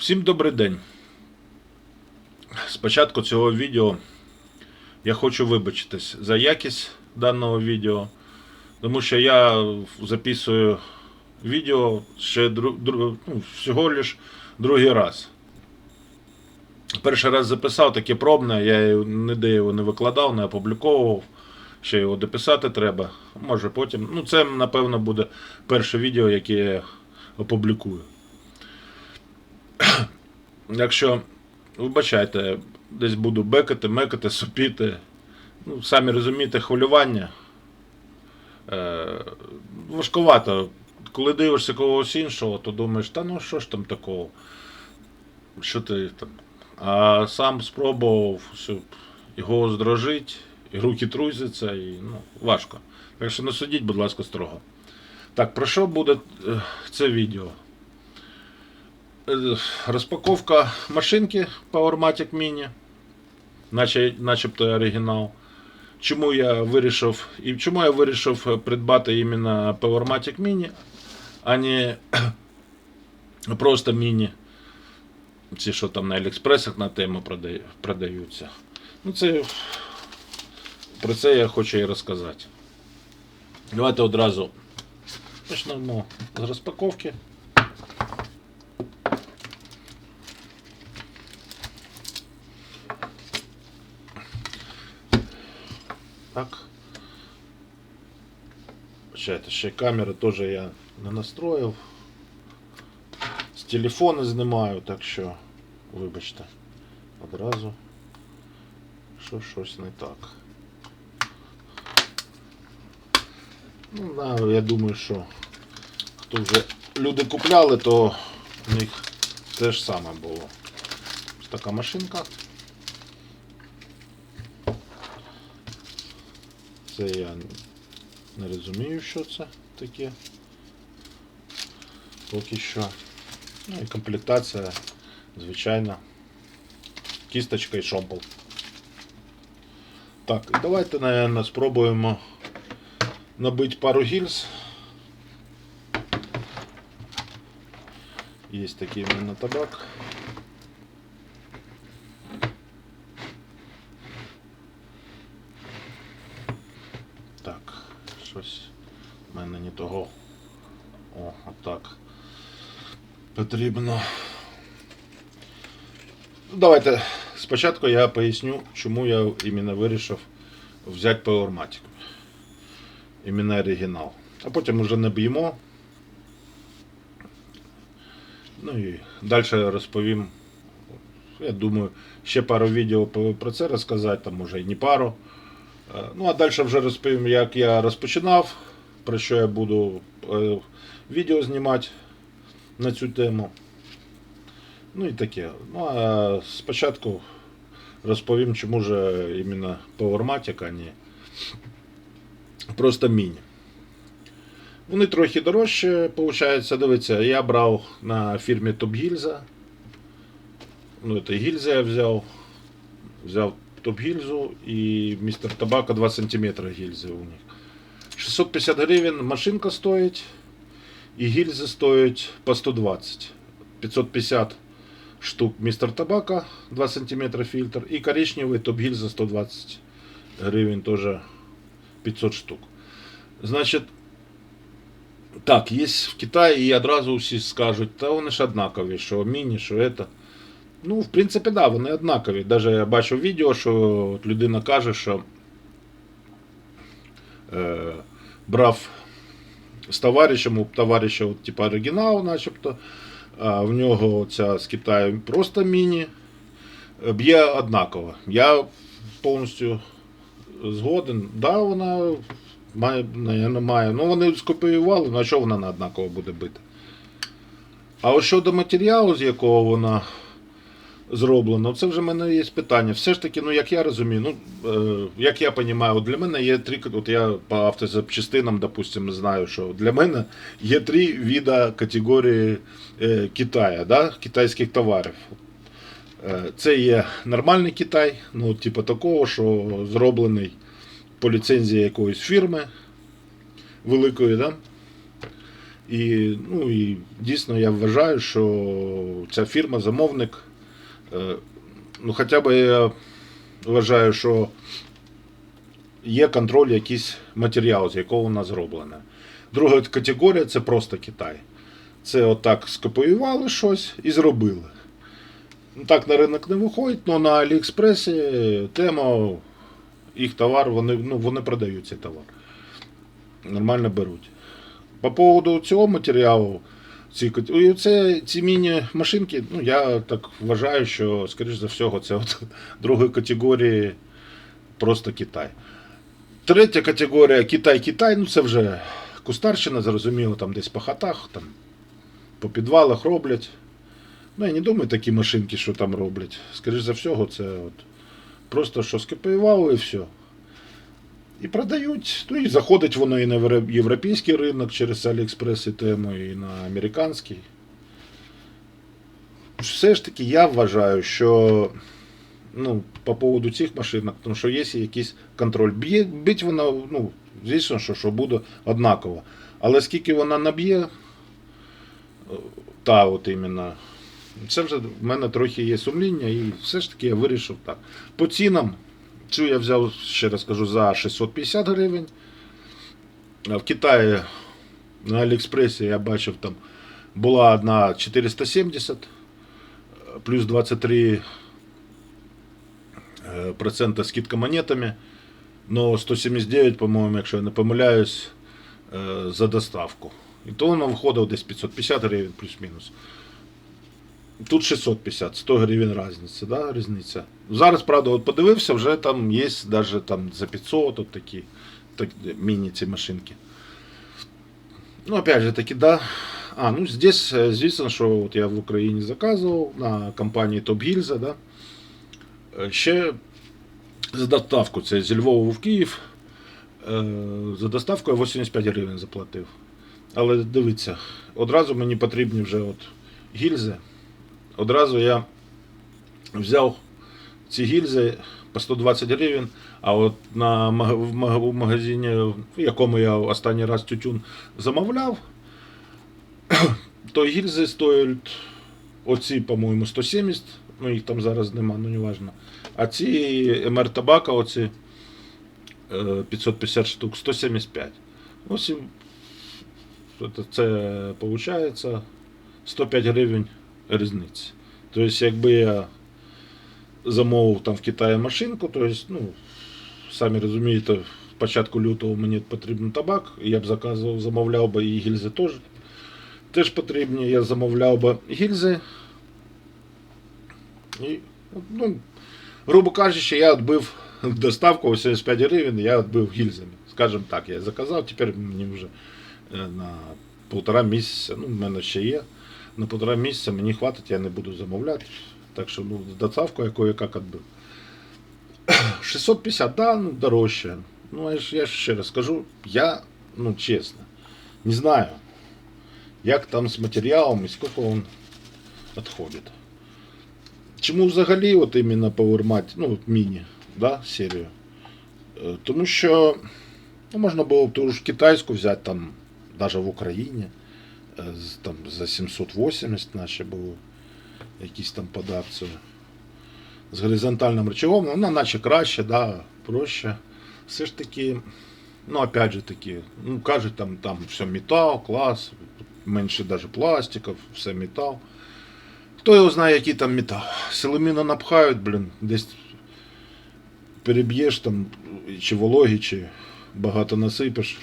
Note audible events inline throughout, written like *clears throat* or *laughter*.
Всім добрий день. Спочатку цього відео я хочу вибачитись за якість даного відео, тому що я записую відео ще дру, дру- ну, всього лиш другий раз. Перший раз записав таке пробне, я ніде його не викладав, не опубліковував. Ще його дописати треба. Може потім. Ну, це, напевно, буде перше відео, яке я опублікую. *coughs* Якщо, вибачайте, десь буду бекати, мекати, сопіти. Ну, самі розумієте, хвилювання. Е, важкувато. Коли дивишся когось іншого, то думаєш, та ну що ж там такого? Що ти там? А сам спробував все, і голос дрожить, і руки трусяться, і ну, важко. Так що не судіть, будь ласка, строго. Так, про що буде е, це відео? Е, Розпаковка машинки Powermatic Mini, наче, начебто оригінал. Чому я вирішив і чому я вирішив придбати іменно Powermatic Mini, а не *clears throat* просто Mini. Ці, що там на Аліекспресах на тему продаю- продаються. Ну, це про це я хочу і розказати. Давайте одразу почнемо з розпаковки. Так. Чайте, ще камери теж я не настроїв. З телефону знімаю, так що, вибачте, одразу, що щось не так. Ну, да, я думаю, що хто вже люди купляли, то у них те ж саме було. Ось така машинка. Це я не розумію, що це таке. Поки що. Ну і комплектація, звичайно. Кісточка і шомпол. Так, давайте, наверное, спробуємо набити пару гільз. Є такий в мене табак. Щось в мене не того. О, отак. Потрібно. Давайте спочатку я поясню, чому я іменно вирішив взяти Powermatic. Іменно оригінал. А потім вже не б'ємо. Ну і далі розповім. Я думаю, ще пару відео про це розказати, там може і не пару. Е, Ну а далі вже розповім, як я розпочинав, про що я буду е, відео знімати на цю тему. Ну і таке. Ну а спочатку розповім, чому ж іменно Powermatic, а не просто міні. Вони трохи дорожче, виходить, дивіться, я брав на фірмі Top Гільза. Ну, це гільза я взяв. Взяв топ гільзу і містер Табака 2 см гільзи у них. 650 гривень машинка стоїть. І гільзи стоять по 120. 550 штук містер Табака 2 см фільтр. І коричневий топ гільза 120 гривень теж 500 штук. Значить, так, є в Китаї і одразу всі скажуть, та вони ж однакові, що міні, що це. Ну, в принципі, да, вони однакові. Даже я бачив відео, що от людина каже, що е, брав з товаришем, у товариша от, типу, оригінал, начебто. А в нього ця з Китаю просто міні. е, Б'є однаково. Я повністю згоден. Да, вона має, наверно, має. Ну, вони скопіювали, ну а що вона не однаково буде бити? А от щодо матеріалу, з якого вона зроблено, це вже в мене є питання. Все ж таки, ну як я розумію, ну е, як я розумію, от для мене є три. От я по автозапчастинам, допустимо, знаю, що для мене є три вида категорії е, Китаю, да, китайських товарів. Е, Це є нормальний Китай, ну, типу такого, що зроблений по ліцензії якоїсь фірми великої, да? І, ну, і дійсно я вважаю, що ця фірма, замовник, е, ну хоча б я вважаю, що є контроль якийсь матеріал, з якого вона зроблена. Друга категорія це просто Китай. Це отак скопіювали щось і зробили. Ну, Так на ринок не виходить, але на Аліекспресі тема, їх товар, вони, ну, вони продають цей товар. Нормально беруть. По поводу цього матеріалу, ці, і це, ці міні-машинки, ну я так вважаю, що, скоріш за всього, це от *laughs* другої категорії просто Китай. Третя категорія Китай-Китай, ну це вже кустарщина, зрозуміло, там десь по хатах, там, по підвалах роблять. Ну, я не думаю, такі машинки, що там роблять. Скоріш за всього, це от просто що скопіювали і все. І продають. Ну і заходить воно і на європейський ринок через Аліекспрес і тему, і на американський. Все ж таки я вважаю, що ну, по поводу цих машинок, тому що є якийсь контроль. Б'є, бить вона, ну, звісно, що, що буде однаково. Але скільки вона наб'є, е, та от іменно, це вже в мене трохи є сумління, і все ж таки я вирішив так. По цінам, цю я взяв, ще раз кажу, за 650 гривень. А в Китаї на Аліекспресі я бачив там була одна 470 плюс 23 е, процента скидка монетами. Но 179, по-моєму, якщо я не помиляюсь, е, за доставку. І то воно виходило десь 550 гривень плюс-мінус. Тут 650, 100 гривень різниця, да, різниця. Зараз, правда, от подивився, вже там є навіть там за 500 от такі, так, міні ці машинки. Ну, опять же таки, да. А, ну здесь, э, звісно, що от я в Україні заказував на компанії Топ Гільза, да. Е, Ще за доставку, це зі Львова в Київ. е, За доставку я 85 гривень заплатив. Але дивіться, одразу мені потрібні вже от гільзи. Одразу я взяв ці гільзи по 120 гривень, а от на в магазині, в якому я останній раз тютюн замовляв, *clears throat* то гільзи стоять оці, по-моєму, 170, ну їх там зараз нема, ну не важно. А ці МР табака, оці е, 550 штук, 175. Ось це виходить 105 гривень різниці. Тобто, якби я замовив там в Китаї машинку, то есть, ну, самі розумієте, в початку лютого мені потрібен табак, я б заказував, замовляв би і гільзи теж. Теж потрібні, я замовляв би гільзи. І, ну, грубо кажучи, я відбив доставку 85 гривень, я відбив гільзами. Скажімо так, я заказав, тепер мені вже е, на півтора місяця, ну, в мене ще є. На півтора місяця мені хватить, я не буду замовляти. Так що ну, доставку я кое-как відбив. 650, да, ну дорожче. Ну, я ж, я ж ще раз скажу, я, ну чесно, не знаю, як там з матеріалом і скільки він відходить. Чому взагалі от іменно Powermat, ну, от міні, да, серію? Е, Тому що ну, можна було б ту ж китайську взяти там, навіть в Україні, там за 780 наче було якісь там під акцію. З горизонтальним рычагом, вона наче краще, да, проще. Все ж таки, ну опять же таки, ну кажуть, там, там все метал, клас, менше даже пластиків, все метал. Хто його знає, який там метал. Силоміна напхають, блін, десь переб'єш там, чи вологі, чи багато насипеш,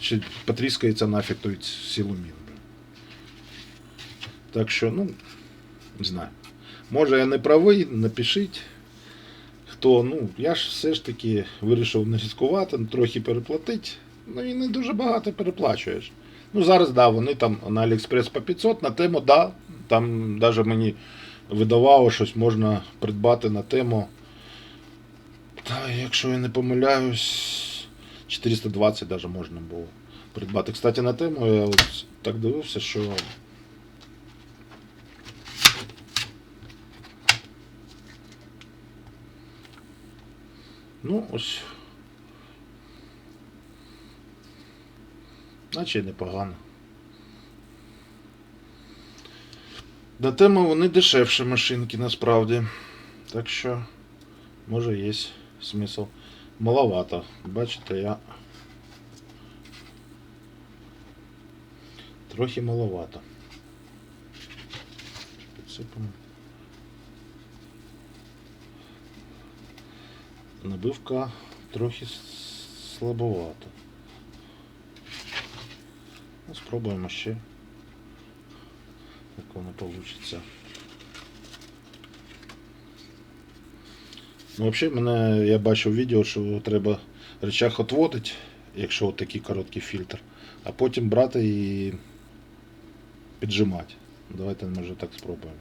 чи потріскається нафіг той силомін. Так що, ну, не знаю. Може я не правий, напишіть. Хто, ну, я ж все ж таки вирішив не ризикувати, трохи переплатити. Ну і не дуже багато переплачуєш. Ну зараз да, вони там на Аліекспрес по 500 на тему, да. Там навіть мені видавало щось можна придбати на тему. Та, якщо я не помиляюсь, 420 навіть можна було придбати. Кстати, на тему я от так дивився, що Ну, ось. Наче непогано. До теми вони дешевші машинки насправді. Так що, може є смисл. Маловато. Бачите, я трохи маловато. Підсипаємо. Набивка трохи слабовата. Ну, спробуємо ще. Як воно вийде. Ну, взагалі, мене я бачив відео, що треба речах відводити, якщо такий короткий фільтр, а потім брати і піджимати. Давайте може так спробуємо.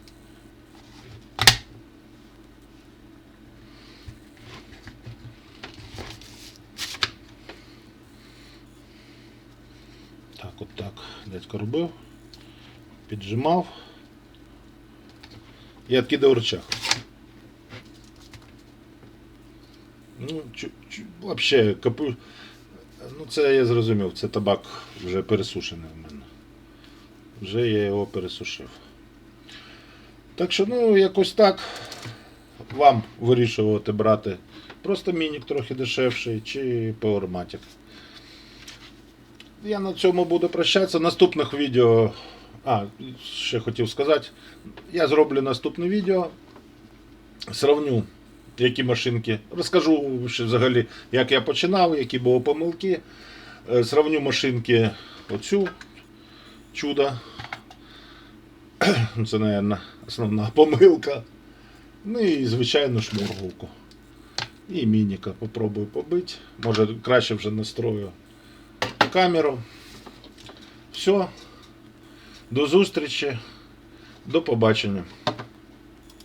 Так, от так. Дядько робив. Піджимав. І відкидав рычаг. Ну, вообще, капу... Ну, це я зрозумів, це табак вже пересушений в мене. Вже я його пересушив. Так що, ну, якось так вам вирішувати брати просто мінік трохи дешевший чи Powermatic. Я на цьому буду прощатися. Наступних відео. А, ще хотів сказати. Я зроблю наступне відео. Сравню, які машинки. Розкажу взагалі, як я починав, які були помилки. Е, Сравню машинки оцю чудо. *clears throat* Це, мабуть, основна помилка. Ну і, звичайно, шмургулку. І мініка попробую побити. Може краще вже настрою камеру. Все. До зустрічі. До побачення.